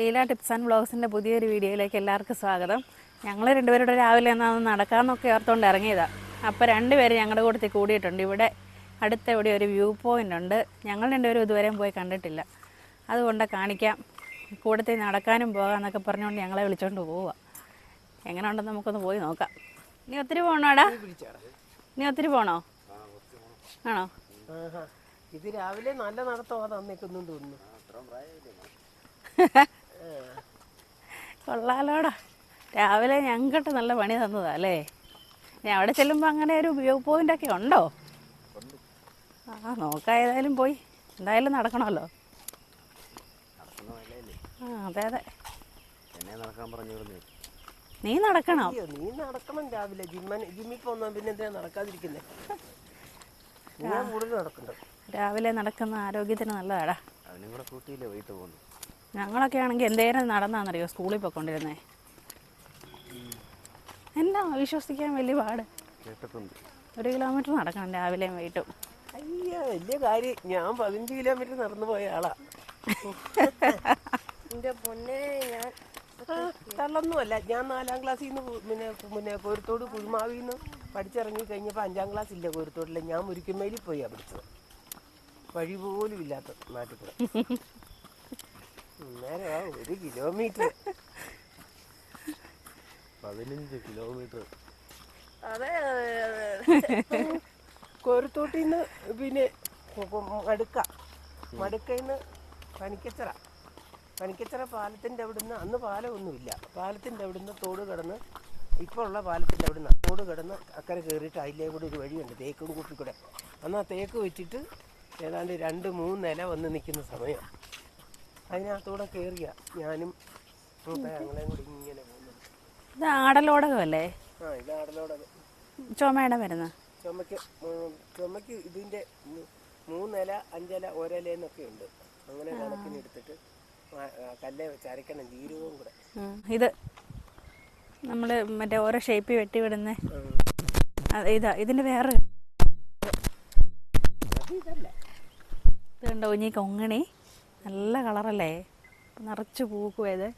Leela tips and ബ്ലോഗ്സിന്റെ പുതിയൊരു വീഡിയോയിലേക്ക് എല്ലാവർക്കും സ്വാഗതം. ഞങ്ങൾ രണ്ടുപേരുടെ രാവിലെ എന്നാൽ നടക്കാമെന്നൊക്കെ ഓർത്തുകൊണ്ട് ഇറങ്ങിയതാണ് അപ്പോൾ രണ്ടുപേരും ഞങ്ങളുടെ കൂട്ടത്തിൽ കൂടിയിട്ടുണ്ട്. ഇവിടെ അടുത്ത ഇവിടെ ഒരു വ്യൂ പോയിന്റ് ഉണ്ട്. ഞങ്ങൾ രണ്ടുപേരും ഇതുവരെയും പോയി കണ്ടിട്ടില്ല. അതുകൊണ്ട് കാണിക്കാം. കൂട്ടത്തിൽ നടക്കാനും പോകാമെന്നൊക്കെ പറഞ്ഞുകൊണ്ട് ഞങ്ങളെ വിളിച്ചുകൊണ്ട് പോവുക എങ്ങനെ ഉണ്ടെന്ന് നമുക്കൊന്ന് പോയി നോക്കാം. നീ ഒത്തിരി പോകണോടാ നീ ഒത്തിരി പോകണോ ആണോ. ഇത് രാവിലെ നല്ല നടത്തമാ അന്നേക്കൊന്നും തോന്നുന്നു. കൊള്ളാലോടാ. രാവിലെ ഞങ്ങൾക്കിട്ട് നല്ല പണി തന്നതാ അല്ലേ? ഞാൻ അവിടെ ചെല്ലുമ്പോൾ അങ്ങനെ ഒരു ഉപയോഗ പോയിന്റ് ഒക്കെ ഉണ്ടോ? ആ നോക്കാം ഏതായാലും പോയി. എന്തായാലും നടക്കണമല്ലോ. ആ അതെ അതെ. എന്നെ നടക്കാൻ പറഞ്ഞു നീ നടക്കണം? നീ നടക്കണം രാവിലെ. ജിമ്മൻ ജിമ്മിൽ പോന്നാ പിന്നെ എന്തിനാ നടക്കാതിരിക്കുന്നേ? ഞാൻ കൂടുതൽ നടക്കണ്ട. രാവിലെ നടക്കുന്ന ആരോഗ്യത്തിന് നല്ലതാടാ. അവനും കൂടെ കൂട്ടിയില്ലേ വൈകിട്ട് പോകുന്നു ഞങ്ങളൊക്കെ ആണെങ്കിൽ എന്തേരം നടന്നാന്നറിയോ സ്കൂളിൽ പോയിക്കൊണ്ടിരുന്നേ. എന്താ വിശ്വസിക്കാൻ വലിയ പാട്. കേട്ടിട്ടുണ്ട്. ഒരു കിലോമീറ്റർ നടക്കണം രാവിലെയും വൈകിട്ടും. അയ്യോ വലിയ കാര്യം. ഞാൻ പതിനഞ്ച് കിലോമീറ്റർ നടന്നു പോയ ആളാ. എന്റെ പൊന്നെ ഞാൻ തള്ളൊന്നുമല്ല. ഞാൻ നാലാം ക്ലാസ്സിൽ നിന്ന് പിന്നെ പിന്നെ കോരത്തോട് കുഴിമാവിൽ നിന്ന് പഠിച്ചിറങ്ങി കഴിഞ്ഞപ്പോൾ അഞ്ചാം ക്ലാസ് ഇല്ല കോരത്തോടില്ല ഞാൻ മുരിക്കുമേലിൽ പോയാ പഠിച്ചത്. വഴി പോലും ഇല്ലാത്ത നാട്ടിൽ ഒരു കിലോമീറ്റർ. പതിനഞ്ച് കിലോമീറ്റർ. അതെ കോരത്തോട്ടിൽ നിന്ന് പിന്നെ മടുക്ക. മടുക്കയിൽ നിന്ന് പനിക്കച്ചറ. പനിക്കച്ചറ പാലത്തിന്റെ അവിടുന്ന് അന്ന് പാലമൊന്നുമില്ല. പാലത്തിന്റെ അവിടുന്ന് തോട് കടന്ന് ഇപ്പോൾ ഉള്ള പാലത്തിന്റെ അവിടുന്ന് തോട് കടന്ന് അക്കരെ കയറിയിട്ട് അതിലേ കൂടെ ഒരു വഴിയുണ്ട് തേക്കും കൂട്ടിക്കൂടെ. കൂടെ അന്ന് ആ തേക്ക് വെച്ചിട്ട് ഏതാണ്ട് രണ്ട് മൂന്ന് നില വന്ന് നിൽക്കുന്ന സമയം. അതിനകത്തൂടെ കയറിയ ഞാനും ഞങ്ങളെയും കൂടി ഇങ്ങനെ പോകുന്നു ഇത് ആടലോടകമല്ലേ? ആ ഇതാടലോടെ ചുമയുടെ മരുന്ന് ചുമക്ക് ചുമക്ക് ഇതിന്റെ മൂ- മൂന്നില അഞ്ചില ഒരലെന്നൊക്കെ ഉണ്ട്. അങ്ങനെ കണക്കിന് എടുത്തിട്ട് കല്ലേ വെച്ച് അരക്കണം ജീരകവും കൂടെ. ഇത് നമ്മൾ മറ്റേ ഓരോ ഷേപ്പിൽ വെട്ടി വിടുന്നേ ഇതാ ഇതിന്റെ വേറെ ഇതുണ്ടോ ഇനി കൊങ്ങണി? നല്ല കളറല്ലേ? നിറച്ച് പൂക്കും ഇത്.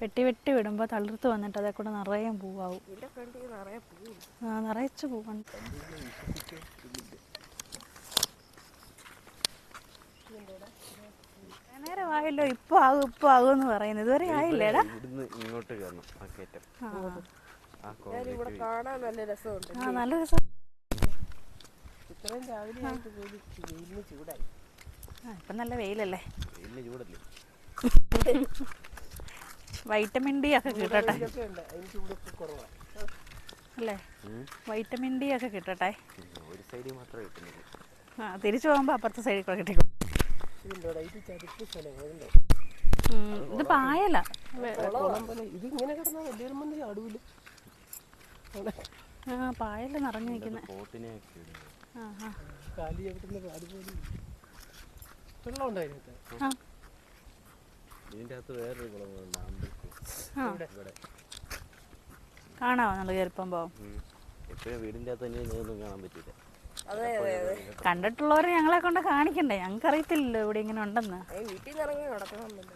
വെട്ടി വെട്ടി വിടുമ്പോൾ തളിർത്ത് വന്നിട്ട് അതേ കൂടെ നിറയെ പൂവാകും ആ നിറച്ച് പൂവുണ്ട്. നേരം ആയല്ലോ ഇപ്പൊ ആകും ഇപ്പൊ ആകും എന്ന് പറയുന്നത്. ഇതുവരെ ആയില്ലേടാ? ഇങ്ങോട്ട് കയറണം ആ കയറ്റം. നല്ല രസമുണ്ട്. ആ നല്ല രസം ഇത്രയും രാവിലെ ആയിട്ട് ചൂടായി. ഇപ്പം നല്ല വെയിലല്ലേ? വൈറ്റമിൻ ഡി ഒക്കെ കിട്ടട്ടെ. അല്ലേ? വൈറ്റമിൻ ഡി ഒക്കെ കിട്ടട്ടെ. ഒരു സൈഡിൽ മാത്രമേ കിട്ടുന്നുള്ളൂ. ആ തിരിച്ചു പോകുമ്പോൾ അപ്പുറത്തെ സൈഡിൽ കൂടെ കിട്ടിക്കും. ഇത് പായല. ആ പായല നിറഞ്ഞു നിൽക്കുന്നത്. ആ ആ അകത്ത് വേറൊരു അമ്പലത്തിൽ ഇവിടെ. കാണാമോ നമ്മൾ എപ്പോഴും അകത്ത് തന്നെ കാണാൻ പറ്റില്ല. അതെ അതെ അതെ. കണ്ടിട്ടുള്ളവർ ഞങ്ങളെ കൊണ്ട് കാണിക്കണ്ടേ? ഞങ്ങൾക്ക് അറിയത്തില്ലല്ലോ ഇവിടെ ഇങ്ങനെ ഉണ്ടെന്ന്. വീട്ടിൽ നിന്ന് ഇറങ്ങി നടക്കണമെന്നല്ലോ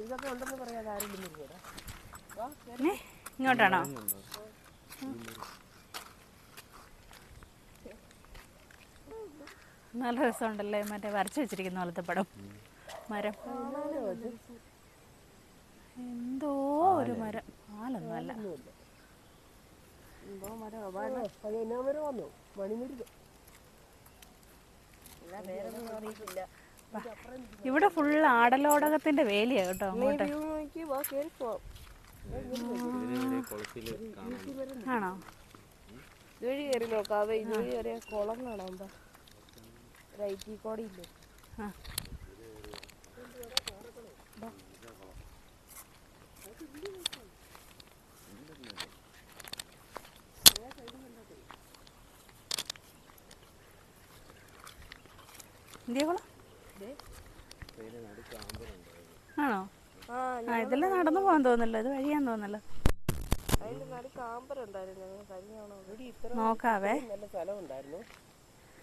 ഇതൊക്കെ ഉണ്ടെന്ന് പറയാതെ ആരും ഇങ്ങോട്ടാണോ? നല്ല രസമുണ്ടല്ലേ? മറ്റേ വരച്ചു വെച്ചിരിക്കുന്ന പോലത്തെ പടം. മരം. എന്തോ ഒരു മരം. ആലൊന്നും അല്ല എന്തോ മരം. അത് എന്നാ വരെ വന്നു? മണിമുരുക് എല്ലാ പേരൊന്നും അറിയത്തില്ല. ഇവിടെ ഫുൾ ആടലോടകത്തിന്റെ വേലിയാ കേട്ടോ അങ്ങോട്ട്. ആണോ? ഇതുവഴി കയറി നോക്കാവേ ഇതുവഴി കയറിയ കുളം റൈറ്റിൽ കൂടെ ഇല്ലേ? ആ. ആണോ? ആ ആ നടന്നു പോകാൻ തോന്നല്ലോ ഇത് വഴിയാൻ തോന്നല്ലോ നോക്കാവേ. നല്ല സ്ഥലം ഉണ്ടായിരുന്നു.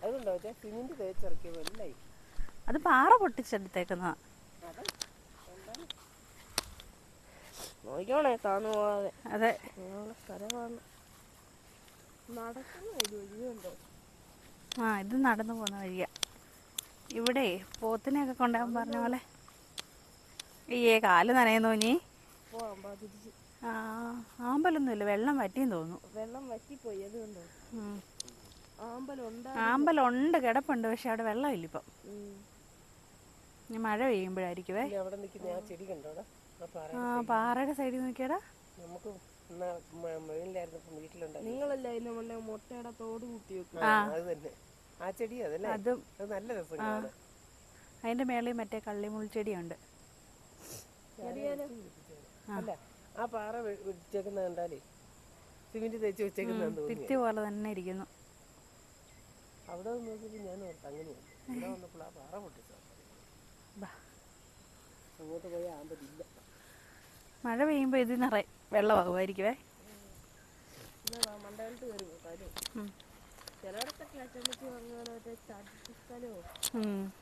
വെച്ചാൽ സിമെന്റ് തേച്ചിറക്കിയ വെള്ളായി. അത് പാറ പൊട്ടിച്ചെടുത്തേക്കുന്നതാ നോക്കണേ താന്നു പോവാതെ. അതെ. സ്ഥലമാണ് നടക്കുന്ന ഒരു വഴിയുണ്ടോ ആ ഇത് നടന്നു പോകുന്ന വഴിയ. ഇവിടെ പോത്തിനെയൊക്കെ കൊണ്ടുപോകാൻ പറഞ്ഞ പോലെ. അയ്യേ കാൽ നനയുന്നു ആ ആമ്പലൊന്നുമില്ല വെള്ളം വറ്റിയെന്ന് തോന്നുന്നു. വെള്ളം വറ്റിപ്പോയി അതുകൊണ്ടോ? ആമ്പലുണ്ട് കിടപ്പുണ്ട് പക്ഷെ അവിടെ വെള്ളമില്ല ഇപ്പം. ഇനി മഴ പെയ്യുമ്പോഴായിരിക്കുവേ. ആ ചെടി കണ്ടോടാ. ആ പാറ ആ പാറയുടെ സൈഡിൽ നോക്കിയടാ നമുക്ക് നിങ്ങളല്ല മുട്ടയുടെ തോട് ആ, തന്നെ. ആ ചെടി അതല്ലേ? അതും. നല്ല രസം അതിന്റെ മേളിൽ മറ്റേ കള്ളിമുൾ ചെടിയുണ്ട് അല്ല ആ പാറ വെച്ചേക്കുന്ന കണ്ടാലേ സിമെന്റ് തേച്ച് വെച്ചേക്കുന്നതെന്ന് തോന്നി ഭിത്തി പോലെ തന്നെ ഇരിക്കുന്നു. അവിടെ നോക്കിയപ്പോൾ ഞാൻ ഓർത്ത് അങ്ങനെയാണ് ഇവിടെ വന്നപ്പോൾ ആ പാറ പൊട്ടിച്ചു. അങ്ങോട്ട് പോയ ആമ്പലില്ല മഴ പെയ്യുമ്പോൾ ഇതിൽ നിറയെ വെള്ളമാകുമായിരിക്കുവേ എന്നാ മണ്ടകലത്ത് കയറി. ചിലയിടത്തൊക്കെ അങ്ങനെ മറ്റേ സ്ഥലമോ.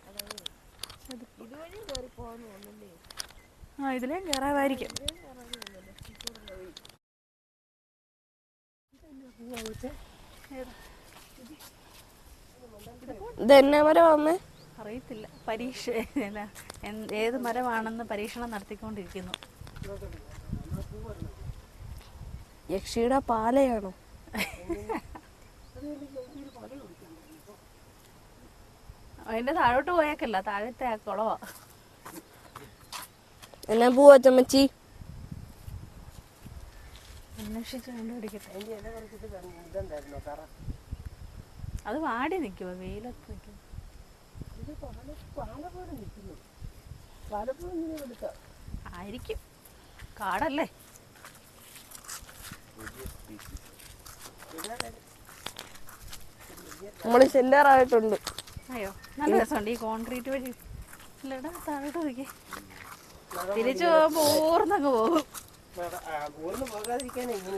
അതായത് ഇതുവഴി ആ ഇതിലേം കയറാമായിരിക്കും ഇതേ കയറാന്ന് തോന്നുന്നില്ല ഇപ്പോഴുള്ള വഴി ഇതെന്നെ അറിയത്തില്ല. പരീക്ഷ ഏത് മരമാണെന്ന് പരീക്ഷണം നടത്തിക്കൊണ്ടിരിക്കുന്നു. യക്ഷിയുടെ പാലയാണോ? അതിന്റെ താഴോട്ട് പോയേക്കല്ല താഴത്തെ ആ കുളവാ. എന്നാ പോവാ ചമ്മച്ചി അന്വേഷിച്ച് കണ്ടുപിടിക്കട്ടെ അതിന്റെ ഇല പറിച്ചിട്ട് കണ്ട് ഇതുണ്ടായിരുന്നോ കറ അത് വാടി നിൽക്കുമോ വെയിലത്ത് നിൽക്കും ആയിരിക്കും. കാടല്ലേ? നമ്മൾ ചെല്ലാറായിട്ടുണ്ട് അയ്യോ നല്ല രസമുണ്ട്. ഈ കോൺക്രീറ്റ് വഴി. ഇല്ലടാ താഴോട്ട് നോക്കി തിരിച്ചു പോകുമ്പോ ഊർന്നങ്ങ് പോകും. ഊർന്ന് പോകാതിരിക്കാനാ ഇങ്ങനെ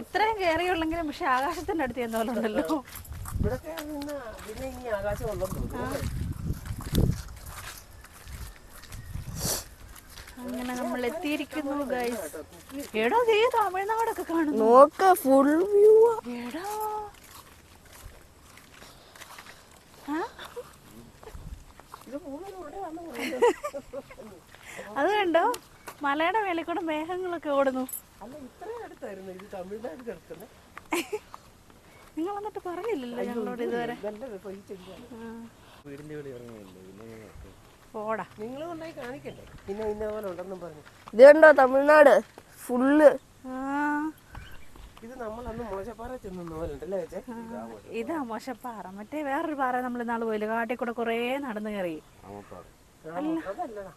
ഇത്രയും കയറിയുള്ളെങ്കിലും പക്ഷെ ആകാശത്തിന്റെ അടുത്ത് എന്തോലും ഉണ്ടല്ലോ. ഇവിടൊക്കെ പിന്നെ ഇനി ആകാശം തോന്നുന്നു അങ്ങനെ നമ്മൾ എത്തിയിരിക്കുന്നു ഗൈസ് എടോ ദേ തമിഴ്നാടൊക്കെ കാണുന്നു. നോക്ക ഫുൾ വ്യൂ എടാ. ആ? ഇത് മൂന്ന് അത് കണ്ടോ? മലയുടെ മേലെ കൂടെ മേഘങ്ങളൊക്കെ ഓടുന്നു. നിങ്ങൾ എന്നിട്ട് പറഞ്ഞില്ലല്ലോ ഞങ്ങളോട് ഇതുവരെ. നിങ്ങൾ കൊണ്ടായി കാണിക്കണ്ടേ? പിന്നെ ഇന്ന പോലെ ഉണ്ടെന്നും പറഞ്ഞു. ഇത് കണ്ടോ തമിഴ്നാട്? ഫുള്ള്. ഇത് നമ്മൾ അന്ന് മോശപ്പാറ ചെന്ന പോലെ ഉണ്ടല്ലേ ഇതാ മോശപ്പാറ. മറ്റേ വേറൊരു പാറ നമ്മൾ ഇന്നാൾ പോയില്ല? കാട്ടിൽ കൂടെ കുറേ നടന്നു കയറി. അതല്ലടാ.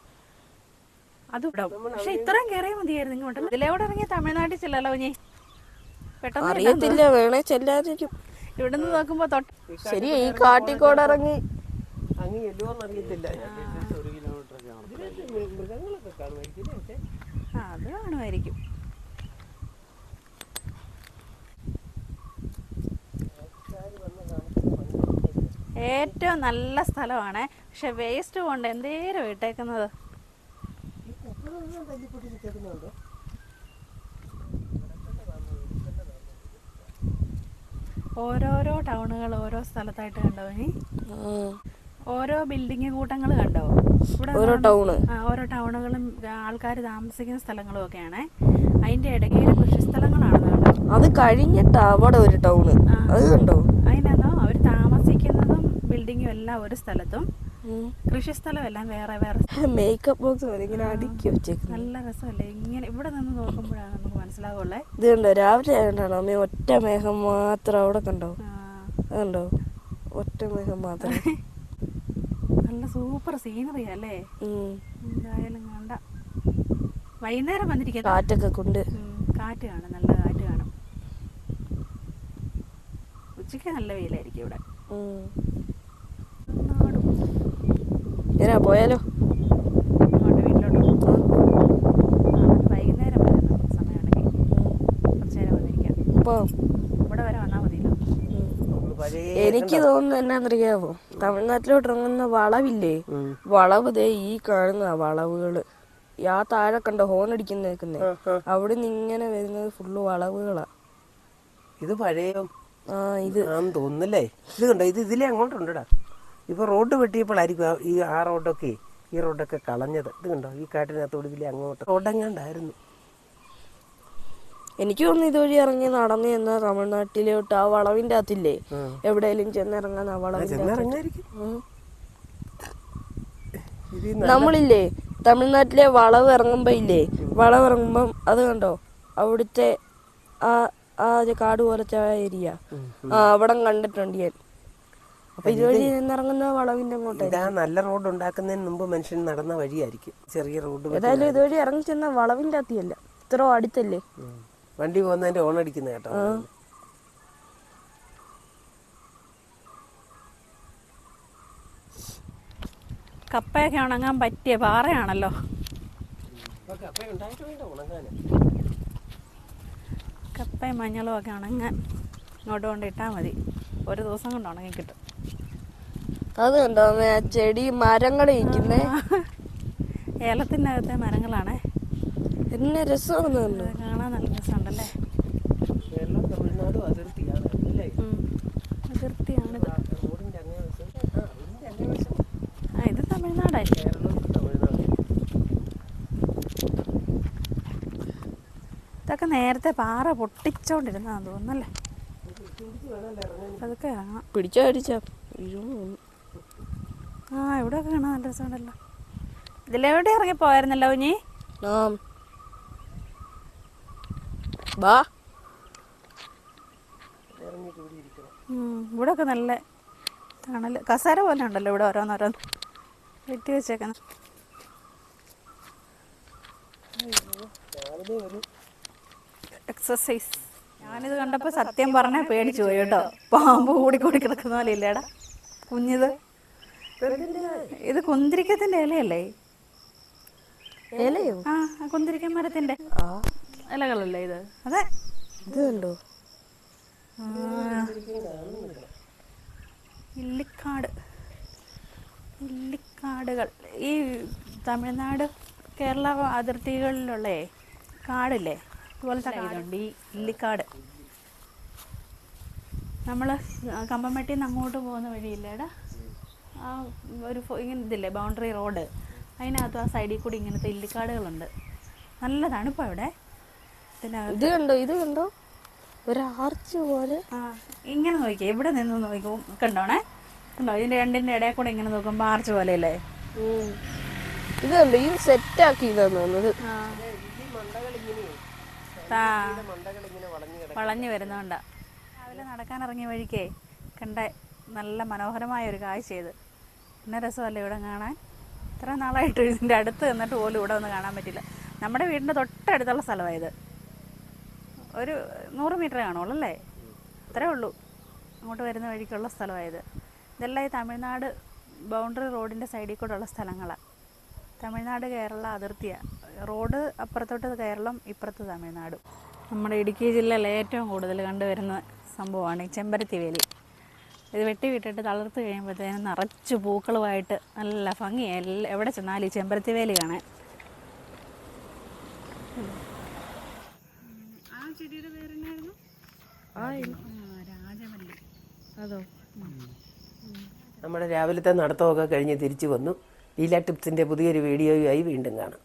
അത് പക്ഷെ ഇത്രയും കയറിയാൽ മതിയായിരുന്നു ഇങ്ങോട്ട്. ഇതിലെവിടെ ഇറങ്ങിയ തമിഴ്നാട്ടിൽ ചെല്ലല്ലോ ഞാൻ അറിയത്തില്ല വേണേ ചെല്ലാതിരിക്കും. ഇവിടുന്ന് നോക്കുമ്പോ തൊട്ട് ശരി ഈ കാട്ടിക്കോട് ഇറങ്ങി അറിയത്തില്ല. അത് കാണുമായിരിക്കും. ഏറ്റവും നല്ല സ്ഥലമാണ്. പക്ഷെ വേസ്റ്റ് കൊണ്ട് എന്തേരം ഇട്ടേക്കുന്നത്? ഈ തല്ലിപ്പൊട്ടി നിൽക്കുന്നുണ്ടോ ഓരോരോ ടൗണുകൾ ഓരോ സ്ഥലത്തായിട്ട് കണ്ടോ നീ ഓരോ ബിൽഡിംഗ് കൂട്ടങ്ങൾ കണ്ടോ? ഇവിടെ ഓരോ ടൗണ്. ഓരോ ടൗണുകളും ആൾക്കാർ താമസിക്കുന്ന സ്ഥലങ്ങളും ഒക്കെയാണ്. അതിന്റെ ഇടയിൽ കൃഷിസ്ഥലങ്ങളാണ് സ്ഥലങ്ങളാണ് അത് കഴിഞ്ഞിട്ട് അവിടെ ഒരു ടൗണ്. അത് കണ്ടോ? അതിനകത്തോ അവർ താമസിക്കുന്നതും ബിൽഡിങ്ങും എല്ലാം ഒരു സ്ഥലത്തും. കൃഷിസ്ഥലം സ്ഥലമെല്ലാം വേറെ വേറെ മേക്കപ്പ് ബോക്സ് പോലെ ഇങ്ങനെ അടുക്കി വെച്ചേക്കുന്നു. നല്ല രസമല്ലേ? ഇങ്ങനെ ഇവിടെ നിന്ന് നോക്കുമ്പോഴാണ് നമുക്ക് മനസ്സിലാവുള്ളേ. ഇത് കണ്ടോ? രാവിലെ ആയതുകൊണ്ടാണോ അമ്മ ഒറ്റ മേഘം മാത്രം അവിടെ കണ്ടോ? അതുണ്ടോ ഒറ്റ മേഘം മാത്രം. നല്ല സൂപ്പർ സീനറി അല്ലേ. എന്തായാലും കണ്ട. വൈകുന്നേരം വന്നിരിക്കുന്ന കാറ്റൊക്കെ കൊണ്ട്. കാറ്റ് കാണും. നല്ല കാറ്റ് കാണും. ഉച്ചയ്ക്ക് നല്ല വെയിലായിരിക്കും ഇവിടെ ഉം. നാടും എങ്ങനാ പോയാലോ ഇങ്ങോട്ട് വീട്ടിലോട്ട് ആ, വൈകുന്നേരം വരെ നമുക്ക് സമയമുണ്ടെങ്കിൽ കുറച്ച് നേരം വന്നിരിക്കാം പോവാം ഇവിടെ വരെ വന്നാൽ മതിയല്ലോ ഉം. നമ്മൾ പോയാലോ എനിക്ക് തോന്നുന്നു എന്നാന്നറിയാവോ? തമിഴ്നാട്ടിലോട്ട് ഇറങ്ങുന്ന വളവില്ലേ. വളവ് ദേ ഈ കാണുന്ന വളവുകൾ. ആ താഴെ കണ്ട ഹോൺ അടിക്കുന്ന നിൽക്കുന്നേ അവിടെ നിന്ന് ഇങ്ങനെ വരുന്നത് ഫുള്ള് വളവുകളാ. ഇത് പഴയ? ആ ഇത്. തോന്നുന്നല്ലേ? ഇത് കണ്ടോ? ഇത് ഇതിലേ അങ്ങോട്ടുണ്ടടാ? ഇപ്പൊ റോഡ് വെട്ടിയപ്പോഴായിരിക്കും ഈ ആ റോഡൊക്കെ ഈ റോഡൊക്കെ കളഞ്ഞത്. ഇത് കണ്ടോ? ഈ കാട്ടിനകത്ത് ഇതിലെ അങ്ങോട്ട് റോഡെങ്ങാണ്ടായിരുന്നു എനിക്ക് തോന്നുന്നു ഇതുവഴി ഇറങ്ങി നടന്നു എന്ന തമിഴ്നാട്ടിലോട്ട് ആ വളവിന്റെ അകത്തില്ലേ. എവിടെയെങ്കിലും ചെന്നിറങ്ങാൻ ആ വളവിന്റെ. നമ്മളില്ലേ തമിഴ്നാട്ടിലെ വളവ് ഇറങ്ങുമ്പോ ഇല്ലേ വളവ് ഇറങ്ങുമ്പം അത് കണ്ടോ? അവിടുത്തെ ആ ആ കാട് പോലത്തെ ആ ഏരിയ. ആ അവിടം കണ്ടിട്ടുണ്ട് ഞാൻ. അപ്പൊ ഇതുവഴി നിന്നിറങ്ങുന്ന വളവിന്റെ അങ്ങോട്ട് ഇതാ നല്ല റോഡ് ഉണ്ടാക്കുന്നതിന് മുമ്പ് മനുഷ്യൻ നടന്ന വഴിയായിരിക്കും. ചെറിയ റോഡ് ഏതായാലും ഇതുവഴി ഇറങ്ങി ചെന്ന വളവിന്റെ അത്തിയല്ല ഇത്ര അടുത്തല്ലേ? വണ്ടി പോകുന്നതിന്റെ ഓൺ അടിക്കുന്ന കേട്ടോ. കപ്പയൊക്കെ ഉണങ്ങാൻ പറ്റിയ പാറയാണല്ലോ. കപ്പയും മഞ്ഞളും ഒക്കെ ഉണങ്ങാൻ ഇങ്ങോട്ട് കൊണ്ട് ഇട്ടാൽ മതി. ഒരു ദിവസം കൊണ്ട് ഉണങ്ങി കിട്ടും. അത് കണ്ടോ ആ ചെടി മരങ്ങൾ ഇരിക്കുന്നേ ഏലത്തിനകത്തെ അകത്തെ മരങ്ങളാണേ. എന്നെ രസമാണ് കണ്ടോ കാണാൻ നല്ല രസമുണ്ടല്ലേ? കേരളം തമിഴ്നാടും അതിർത്തിയാണ്. ആ ഇത് തമിഴ്നാടായി. ഇതൊക്കെ നേരത്തെ പാറ പൊട്ടിച്ചോണ്ടിരുന്നതാന്ന് തോന്നുന്നല്ലേ അതൊക്കെ ഇറങ്ങാം പിടിച്ചോ അടിച്ചാ. ആ ഇവിടെയൊക്കെ കാണാൻ നല്ല രസമുണ്ടല്ലോ. ഇതിലെവിടെ ഇറങ്ങി പോയായിരുന്നല്ലോ കുഞ്ഞി ഇവിടെ ഇവിടെയൊക്കെ നല്ല തണൽ കസേര പോലെ ഉണ്ടല്ലോ ഇവിടെ ഓരോന്നോരോന്ന്. വെട്ടി വെച്ചേക്കണം എക്സസൈസ് ഞാനിത് കണ്ടപ്പോൾ സത്യം പറഞ്ഞാൽ പേടിച്ചു പോയി കേട്ടോ. പാമ്പ് കൂടി കൂടി കിടക്കുന്ന പോലെ ഇല്ലേടാ. കുഞ്ഞിത്. ഇത് കുന്തിരിക്കത്തിന്റെ ഇലയല്ലേ? ഇലയോ? ആ കുന്തിരിക്ക മരത്തിന്റെ ആ. ഇലകളല്ലേ ഇത്? അതെ. ഇത് കണ്ടോ? ആ. ഇല്ലിക്കാട്. ഇല്ലിക്കാടുകൾ. ഈ തമിഴ്നാട് കേരള അതിർത്തികളിലുള്ള കാടില്ലേ? ഇതുപോലത്തെ ഇതുണ്ട്. ഈ ഇല്ലിക്കാട്. നമ്മൾ കമ്പംമെട്ടിൽ നിന്ന് അങ്ങോട്ട് പോകുന്ന വഴിയില്ലേടാ? ആ ഒരു ഇങ്ങനെ ഇതില്ലേ ബൗണ്ടറി റോഡ് അതിനകത്ത് ആ സൈഡിൽ കൂടി ഇങ്ങനത്തെ ഇല്ലിക്കാടുകളുണ്ട്. നല്ല തണുപ്പാണ് ഇവിടെ. ഇത് കണ്ടോ ഇത് കണ്ടോ? ഒരു ആർച്ച് പോലെ. ആ ഇങ്ങനെ നോക്കിയേ ഇവിടെ നിന്ന് നോക്കും കണ്ടോണേ? കണ്ടോ ഇതിന്റെ രണ്ടിന്റെ ഇടയിൽ കൂടെ ഇങ്ങനെ നോക്കുമ്പോൾ ആർച്ച് പോലെ അല്ലേ ഇത് കണ്ടോ ഇത് സെറ്റ് ആക്കി തോന്നുന്നത് വളഞ്ഞു വരുന്നോണ്ടാ. രാവിലെ നടക്കാൻ ഇറങ്ങിയ വഴിക്കേ കണ്ടേ നല്ല മനോഹരമായ ഒരു കാഴ്ച ഇത്. പിന്നെ രസമല്ലേ ഇവിടെ കാണാൻ? ഇത്ര നാളായിട്ട് ഇതിന്റെ അടുത്ത് നിന്നിട്ട് പോലും ഇവിടെ ഒന്ന് കാണാൻ പറ്റില്ല. നമ്മുടെ വീടിന്റെ തൊട്ടടുത്തുള്ള സ്ഥലമായത് ഒരു നൂറ് മീറ്റർ കാണുള്ളൂ അല്ലേ? അത്രേ ഉള്ളൂ. അങ്ങോട്ട് വരുന്ന വഴിക്കുള്ള സ്ഥലമായത് ഇതെല്ലാം ഈ തമിഴ്നാട് ബൗണ്ടറി റോഡിന്റെ സൈഡിൽ കൂടെ ഉള്ള സ്ഥലങ്ങളാണ് തമിഴ്നാട് കേരള അതിർത്തിയാണ് റോഡ് അപ്പുറത്തോട്ട് കേരളം ഇപ്പുറത്ത് തമിഴ്നാട്. നമ്മുടെ ഇടുക്കി ജില്ലയിൽ ഏറ്റവും കൂടുതൽ കണ്ടുവരുന്ന സംഭവമാണ് ഈ ചെമ്പരത്തി വേലി. ഇത് വെട്ടി വിട്ടിട്ട് തളർത്ത് കഴിയുമ്പോഴത്തേനും നിറച്ച് പൂക്കളുമായിട്ട് നല്ല ഭംഗിയാണ് എല്ലാ എവിടെ ചെന്നാലും ഈ ചെമ്പരത്തി വേലി കാണാൻ. ആ ചെടിയുടെ പേരെന്നായിരുന്നു? ആ രാജമല്ലി. അതോ? നമ്മുടെ രാവിലത്തെ നടത്തമൊക്കെ കഴിഞ്ഞ് തിരിച്ചു വന്നു. ലീല ടിപ്സിന്റെ പുതിയൊരു വീഡിയോയുമായി വീണ്ടും കാണാം.